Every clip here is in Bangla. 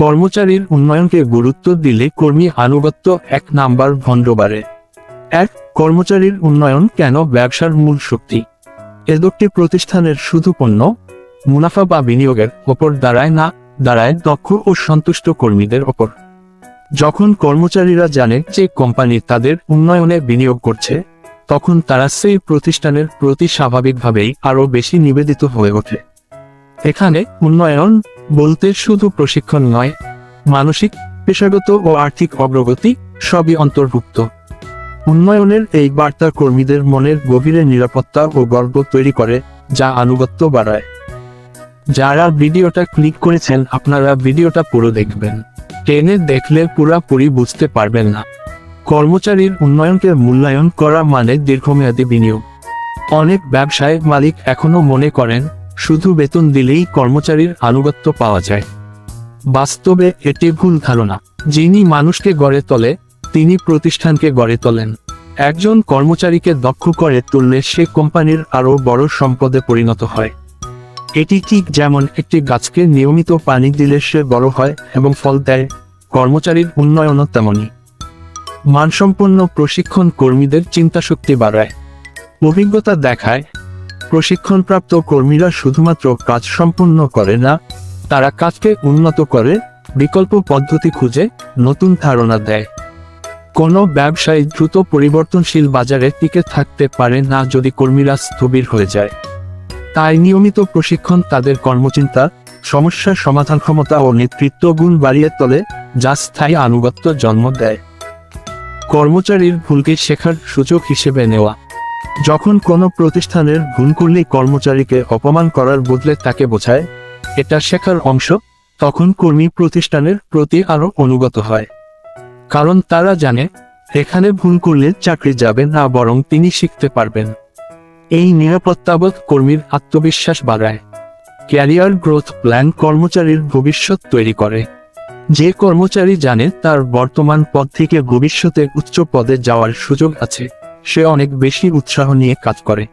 কর্মচারীর উন্নয়নকে গুরুত্ব দিলে কর্মী আনুগত্য এক নাম্বার ভণ্ডবারে এক, কর্মচারীর উন্নয়ন কেন ব্যবসার মূল শক্তি? এদকটি প্রতিষ্ঠানের শুধু পণ্য, মুনাফা বা বিনিয়োগের ওপর দাঁড়ায় না, দাঁড়ায় দক্ষ ও সন্তুষ্ট কর্মীদের ওপর। যখন কর্মচারীরা জানে যে কোম্পানি তাদের উন্নয়নে বিনিয়োগ করছে, তখন তারা সেই প্রতিষ্ঠানের প্রতি স্বাভাবিকভাবেই আরও বেশি নিবেদিত হয়ে ওঠে। এখানে উন্নয়ন বলতে শুধু প্রশিক্ষণ নয়, মানসিক, পেশাগত ও আর্থিক অগ্রগতি সবই অন্তর্ভুক্ত। উন্নয়নের এই বার্তা কর্মীদের মনের গভীরে নিরাপত্তা ও গর্ব তৈরি করে, যা আনুগত্য বাড়ায়। যারা ভিডিওটা ক্লিক করেছেন, আপনারা ভিডিওটা পুরো দেখবেন। ট্রেনে দেখলে পুরাপুরি বুঝতে পারবেন না। কর্মচারীর উন্নয়নকে মূল্যায়ন করা মানে দীর্ঘমেয়াদী বিনিয়োগ। অনেক ব্যবসায় মালিক এখনও মনে করেন শুধু বেতন দিলেই কর্মচারীর আনুগত্য পাওয়া যায়। বাস্তবে এটি ভুল ধারণা। যিনি মানুষকে গড়ে তোলে, তিনি প্রতিষ্ঠানকে গড়ে তোলেন। একজন কর্মচারীকে দক্ষ করে তুললে সে কোম্পানির আরও বড় সম্পদে পরিণত হয়। এটি ঠিক যেমন একটি গাছকে নিয়মিত পানি দিলে সে বড় হয় এবং ফল দেয়, কর্মচারীর উন্নয়নও তেমনই। মানসম্পন্ন প্রশিক্ষণ কর্মীদের চিন্তাশক্তি বাড়ায়। অভিজ্ঞতা দেখায় প্রশিক্ষণপ্রাপ্ত কর্মীরা শুধুমাত্র কাজ সম্পূর্ণ করে না, তারা কাজকে উন্নত করে, বিকল্প পদ্ধতি খুঁজে, নতুন ধারণা দেয়। কোনো ব্যবসায়ী দ্রুত পরিবর্তনশীল বাজারে টিকে থাকতে পারে না যদি কর্মীরা স্থবির হয়ে যায়। তাই নিয়মিত প্রশিক্ষণ তাদের কর্মচিন্তা সমস্যার সমাধান ক্ষমতা ও নেতৃত্ব গুণ বাড়িয়ে তোলে, যা স্থায়ী আনুগত্য জন্ম দেয়। কর্মচারীর ভুলকে শেখার সুযোগ হিসেবে নেওয়া। যখন কোনো প্রতিষ্ঠানের ভুল করলেই কর্মচারীকে অপমান করার বদলে তাকে বোঝায়, এটা শেখার অংশ, তখন কর্মী প্রতিষ্ঠানের প্রতি আরও অনুগত হয়। কারণ তারা জানে, এখানে ভুল করলে চাকরি যাবে না বরং তিনি শিখতে পারবেন। এই নিরাপত্তাবোধ কর্মীর আত্মবিশ্বাস বাড়ায়। ক্যারিয়ার গ্রোথ প্ল্যান কর্মচারীর ভবিষ্যৎ তৈরি করে। যে কর্মচারী জানে তার বর্তমান পদ থেকে ভবিষ্যতে উচ্চ পদে যাওয়ার সুযোগ আছে। সে অনেক বেশি উৎসাহ নিয়ে কাজ করে।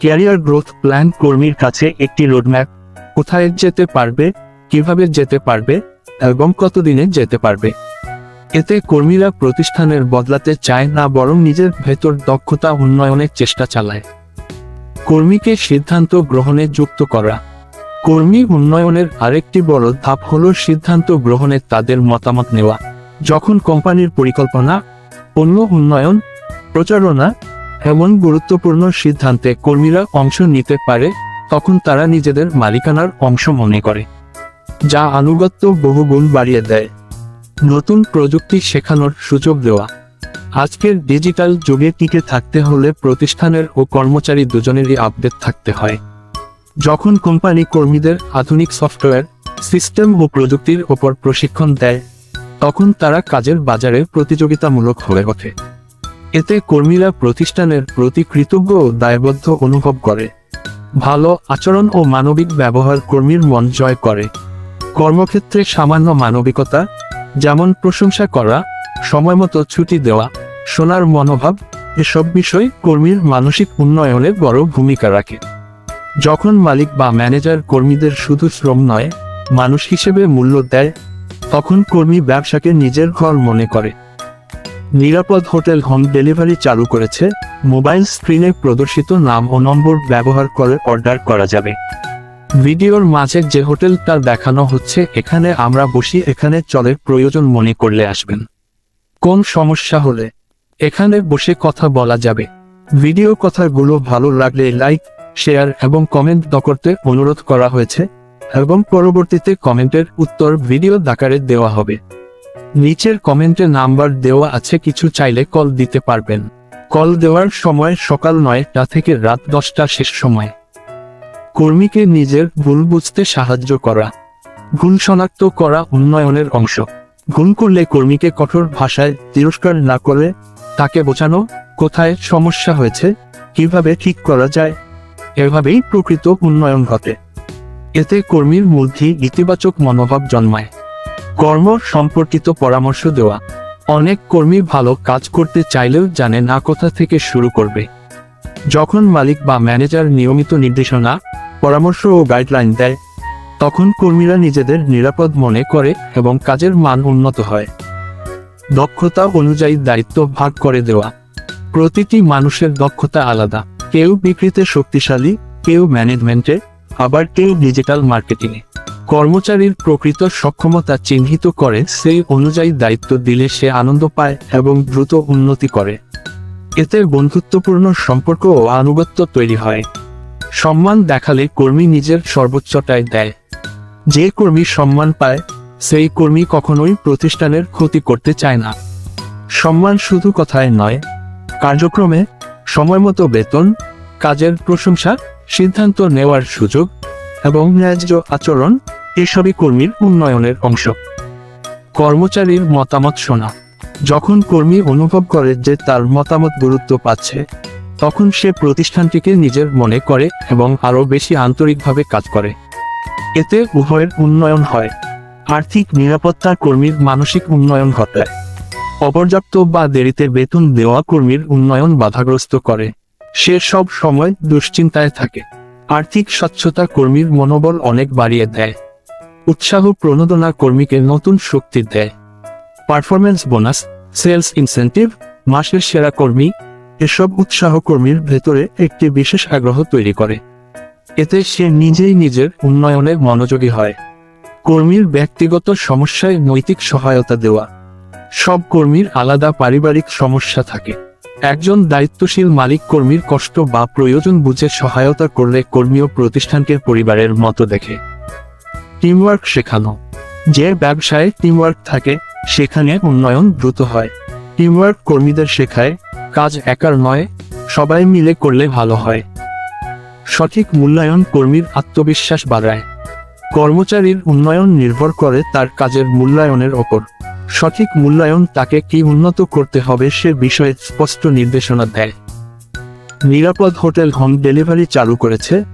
ক্যারিয়ার গ্রোথ প্ল্যান কর্মীর কাছে একটি রোডম্যাপ। কোথায় যেতে পারবে, কীভাবে যেতে পারবে, এবং কতদিনে যেতে পারবে। এতে কর্মীরা প্রতিষ্ঠানের বদলাতে চায় না বরং নিজের ভেতর দক্ষতা উন্নয়নের চেষ্টা চালায়। কর্মীকে সিদ্ধান্ত গ্রহণে যুক্ত করা। কর্মী উন্নয়নের আরেকটি বড় ধাপ হল সিদ্ধান্ত গ্রহণে তাদের মতামত নেওয়া। যখন কোম্পানির পরিকল্পনা পণ্য উন্নয়ন প্রচারণা, এমন গুরুত্বপূর্ণ সিদ্ধান্তে কর্মীরা অংশ নিতে পারে, তখন তারা নিজেদের মালিকানার অংশ মনে করে, যা আনুগত্য বহুগুণ বাড়িয়ে দেয়। নতুন প্রযুক্তি শেখানোর সুযোগ দেওয়া। আজকের ডিজিটাল যুগে টিকে থাকতে হলে প্রতিষ্ঠানের ও কর্মচারী দুজনেরই আপডেট থাকতে হয়। যখন কোম্পানি কর্মীদের আধুনিক সফটওয়্যার, সিস্টেম ও প্রযুক্তির ওপর প্রশিক্ষণ দেয়, তখন তারা কাজের বাজারে প্রতিযোগিতামূলক হয়ে ওঠে। এতে কর্মীরা প্রতিষ্ঠানের প্রতি কৃতজ্ঞ ও দায়বদ্ধ অনুভব করে। ভালো আচরণ ও মানবিক ব্যবহার কর্মীর মন জয় করে। কর্মক্ষেত্রে সামান্য মানবিকতা, যেমন প্রশংসা করা সময়মতো ছুটি দেওয়া শোনার মনোভাব, এসব বিষয় কর্মীর মানসিক উন্নয়নে বড় ভূমিকা রাখে। যখন মালিক বা ম্যানেজার কর্মীদের শুধু শ্রম নয়, মানুষ হিসেবে মূল্য দেয়, তখন কর্মী ব্যবসাকে নিজের ঘর মনে করে। নিরাপদ হোটেল হোম ডেলিভারি চালু করেছে। মোবাইল স্ক্রিনে প্রদর্শিত নাম ও নম্বর ব্যবহার করে অর্ডার করা যাবে। ভিডিওর মাঝে যে হোটেলটা দেখানো হচ্ছে, এখানে আমরা বসি, এখানে চলে প্রয়োজন মনে করলে আসবেন। কোন সমস্যা হলে? এখানে বসে কথা বলা যাবে। ভিডিও কথাগুলো ভালো লাগলে লাইক, শেয়ার এবং কমেন্ট করতে অনুরোধ করা হয়েছে। এবং পরবর্তীতে কমেন্টের উত্তর ভিডিও দাকারে দেওয়া হবে। নিচের কমেন্টে নাম্বার দেওয়া আছে, কিছু চাইলে কল দিতে পারবেন। কল দেওয়ার সময় সকাল নয়টা থেকে রাত দশটা শেষ সময়। কর্মীকে নিজের ভুল বুঝতে সাহায্য করা। ভুল শনাক্ত করা উন্নয়নের অংশ। ভুল করলে কর্মীকে কঠোর ভাষায় তিরস্কার না করে তাকে বোঝানো, কোথায় সমস্যা হয়েছে, কীভাবে ঠিক করা যায়, এভাবেই প্রকৃত উন্নয়ন ঘটে। এতে কর্মীর মধ্যে ইতিবাচক মনোভাব জন্মায়। কর্ম সম্পর্কিত পরামর্শ দেওয়া। অনেক কর্মী ভালো কাজ করতে চাইলেও জানে না কোথা থেকে শুরু করবে। যখন মালিক বা ম্যানেজার নিয়মিত নির্দেশনা, পরামর্শ ও গাইডলাইন দেয়, তখন কর্মীরা নিজেদের নিরাপদ মনে করে এবং কাজের মান উন্নত হয়। দক্ষতা অনুযায়ী দায়িত্ব ভাগ করে দেওয়া। প্রতিটি মানুষের দক্ষতা আলাদা। কেউ বিক্রিতে শক্তিশালী, কেউ ম্যানেজমেন্টে, আবার কেউ ডিজিটাল মার্কেটিংয়ে। কর্মচারীর প্রকৃত সক্ষমতা চিহ্নিত করে সেই অনুযায়ী দায়িত্ব দিলে সে আনন্দ পায় এবং দ্রুত উন্নতি করে। এতে বন্ধুত্বপূর্ণ সম্পর্ক ও আনুগত্য তৈরি হয়। সম্মান দেখালে কর্মী নিজের সর্বোচ্চটাই দেয়। যে কর্মী সম্মান পায়, সেই কর্মী কখনোই প্রতিষ্ঠানের ক্ষতি করতে চায় না। সম্মান শুধু কথায় নয়, কার্যক্রমে সময়মতো বেতন, কাজের প্রশংসা, সিদ্ধান্ত নেওয়ার সুযোগ এবং ন্যায্য আচরণ এসবই কর্মীর উন্নয়নের অংশ। কর্মচারীর মতামত শোনা। যখন কর্মী অনুভব করে যে তার মতামত গুরুত্ব পাচ্ছে, তখন সে প্রতিষ্ঠানটিকে নিজের মনে করে এবং আরও বেশি আন্তরিকভাবে কাজ করে। এতে উভয়ের উন্নয়ন হয়। আর্থিক নিরাপত্তা কর্মীর মানসিক উন্নয়ন ঘটায়। অপর্যাপ্ত বা দেরিতে বেতন দেওয়া কর্মীর উন্নয়ন বাধাগ্রস্ত করে। সে সব সময় দুশ্চিন্তায় থাকে। আর্থিক স্বচ্ছতা কর্মীর মনোবল অনেক বাড়িয়ে দেয়। উৎসাহ প্রণোদনা কর্মীকে নতুন শক্তি দেয়। পারফরমেন্স বোনাস, সেলস ইনসেন্টিভ, মাসের সেরা কর্মী, এসব উৎসাহ কর্মীর ভেতরে একটি বিশেষ আগ্রহ তৈরি করে। এতে সে নিজেই নিজের উন্নয়নে মনোযোগী হয়। কর্মীর ব্যক্তিগত সমস্যায় নৈতিক সহায়তা দেওয়া। সব কর্মীর আলাদা পারিবারিক সমস্যা থাকে। একজন দায়িত্বশীল মালিক কর্মীর কষ্ট বা প্রয়োজন বুঝে সহায়তা করলে কর্মী ও প্রতিষ্ঠানকে পরিবারের মতো দেখে। টিমওয়ার্ক শেখানো। যে ব্যবসায় টিমওয়ার্ক থাকে, সেখানে উন্নয়ন দ্রুত হয়। টিমওয়ার্ক কর্মীদের শেখায়, কাজ একার নয়, সবাই মিলে করলে ভালো হয়। সঠিক মূল্যায়ন কর্মীর আত্মবিশ্বাস বাড়ায়। কর্মচারীর উন্নয়ন নির্ভর করে তার কাজের মূল্যায়নের ওপর। সঠিক মূল্যায়ন তাকে কি উন্নত করতে হবে সে বিষয়ে স্পষ্ট নির্দেশনা দেয়। নিরাপদ হোটেল হোম ডেলিভারি চালু করেছে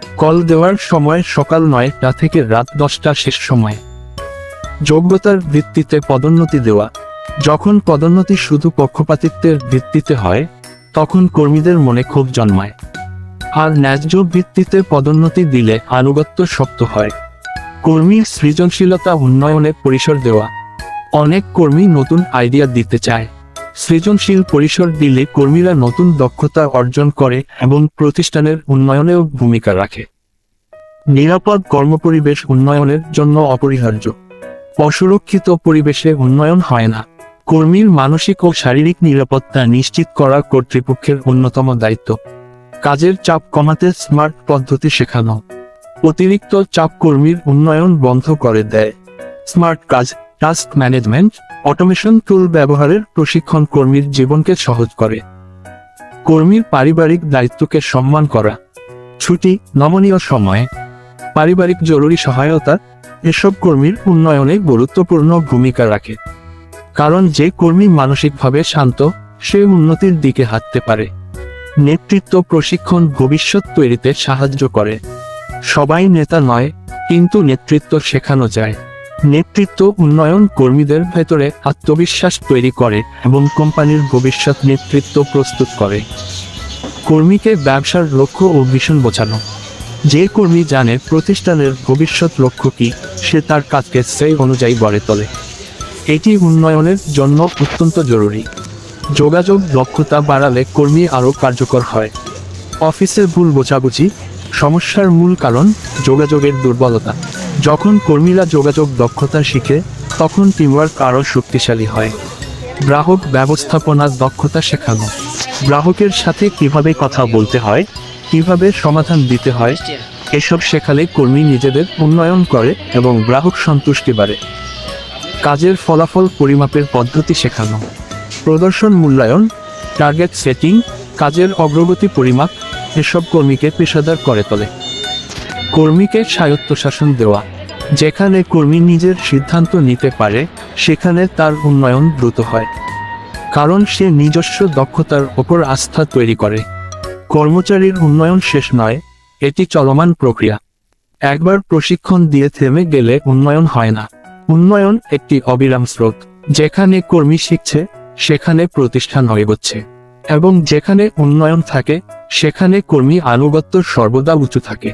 কল দেওয়ার সময় সকাল নয়টা থেকে রাত দশটা শেষ সময়। যোগ্যতার ভিত্তিতে পদোন্নতি দেওয়া। যখন পদোন্নতি শুধু পক্ষপাতিত্বের ভিত্তিতে হয়, তখন কর্মীদের মনে ক্ষোভ জন্মায়। আর ন্যায্য ভিত্তিতে পদোন্নতি দিলে আনুগত্য শক্ত হয়। কর্মীর সৃজনশীলতা উন্নয়নে পরিসর দেওয়া। অনেক কর্মী নতুন আইডিয়া দিতে চায়। সৃজনশীল পরিসর দিলে কর্মীরা নতুন দক্ষতা অর্জন করে এবং প্রতিষ্ঠানের উন্নয়নেও ভূমিকা রাখে। নিরাপদ কর্মপরিবেশ উন্নয়নের জন্য অপরিহার্য। অসুরক্ষিত পরিবেশে উন্নয়ন হয় না। কর্মীর মানসিক ও শারীরিক নিরাপত্তা নিশ্চিত করা কর্তৃপক্ষের অন্যতম দায়িত্ব। কাজের চাপ কমাতে স্মার্ট পদ্ধতি শেখানো। অতিরিক্ত চাপ কর্মীর উন্নয়ন বন্ধ করে দেয়। স্মার্ট কাজ টাস্ক ম্যানেজমেন্ট অটোমেশন টুল ব্যবহারের প্রশিক্ষণ কর্মীর জীবনকে সহজ করে। কর্মীর পারিবারিক দায়িত্বকে সম্মান করা। ছুটি, নমনীয় সময়। পারিবারিক জরুরি সহায়তা, এসব কর্মীর উন্নয়নে গুরুত্বপূর্ণ ভূমিকা রাখে। কারণ যে কর্মী মানসিকভাবে শান্ত, সে উন্নতির দিকে হাঁটতে পারে। নেতৃত্ব প্রশিক্ষণ ভবিষ্যৎ তৈরিতে সাহায্য করে। সবাই নেতা নয়, কিন্তু নেতৃত্ব শেখানো যায়। নেতৃত্ব উন্নয়ন কর্মীদের ভেতরে আত্মবিশ্বাস তৈরি করে এবং কোম্পানির ভবিষ্যৎ নেতৃত্ব প্রস্তুত করে। কর্মীকে ব্যবসার লক্ষ্য ও ভীষণ বোঝানো। যে কর্মী জানে প্রতিষ্ঠানের ভবিষ্যৎ লক্ষ্য কি, সে তার কাজকে সেই অনুযায়ী গড়ে তোলে। এটি উন্নয়নের জন্য অত্যন্ত জরুরি। যোগাযোগ দক্ষতা বাড়ালে কর্মী আরও কার্যকর হয়। অফিসের ভুল বোঝাবুঝি, সমস্যার মূল কারণ যোগাযোগের দুর্বলতা। যখন কর্মীরা যোগাযোগ দক্ষতা শিখে, তখন টিমওয়ার্ক আরও শক্তিশালী হয়। গ্রাহক ব্যবস্থাপনার দক্ষতা শেখানো। গ্রাহকের সাথে কীভাবে কথা বলতে হয়, কীভাবে সমাধান দিতে হয়, এসব শেখালে কর্মী নিজেদের উন্নয়ন করে এবং গ্রাহক সন্তুষ্টি বাড়ে। কাজের ফলাফল পরিমাপের পদ্ধতি শেখানো। প্রদর্শন মূল্যায়ন টার্গেট সেটিং কাজের অগ্রগতি পরিমাপ, এসব কর্মীকে পেশাদার করে তোলে। কর্মীকে স্বায়ত্তশাসন দেওয়া, যেখানে কর্মী নিজের সিদ্ধান্ত নিতে পারে, সেখানে তার উন্নয়ন দ্রুত হয়। কারণ সে নিজস্ব দক্ষতার ওপর আস্থা তৈরি করে। কর্মচারীর উন্নয়ন শেষ নয়, এটি চলমান প্রক্রিয়া। একবার প্রশিক্ষণ দিয়ে থেমে গেলে উন্নয়ন হয় না। উন্নয়ন একটি অবিরাম স্রোত, যেখানে কর্মী শিখছে, সেখানে প্রতিষ্ঠান এগোচ্ছে। এবং যেখানে উন্নয়ন থাকে, সেখানে কর্মী আনুগত্য সর্বদা উঁচু থাকে।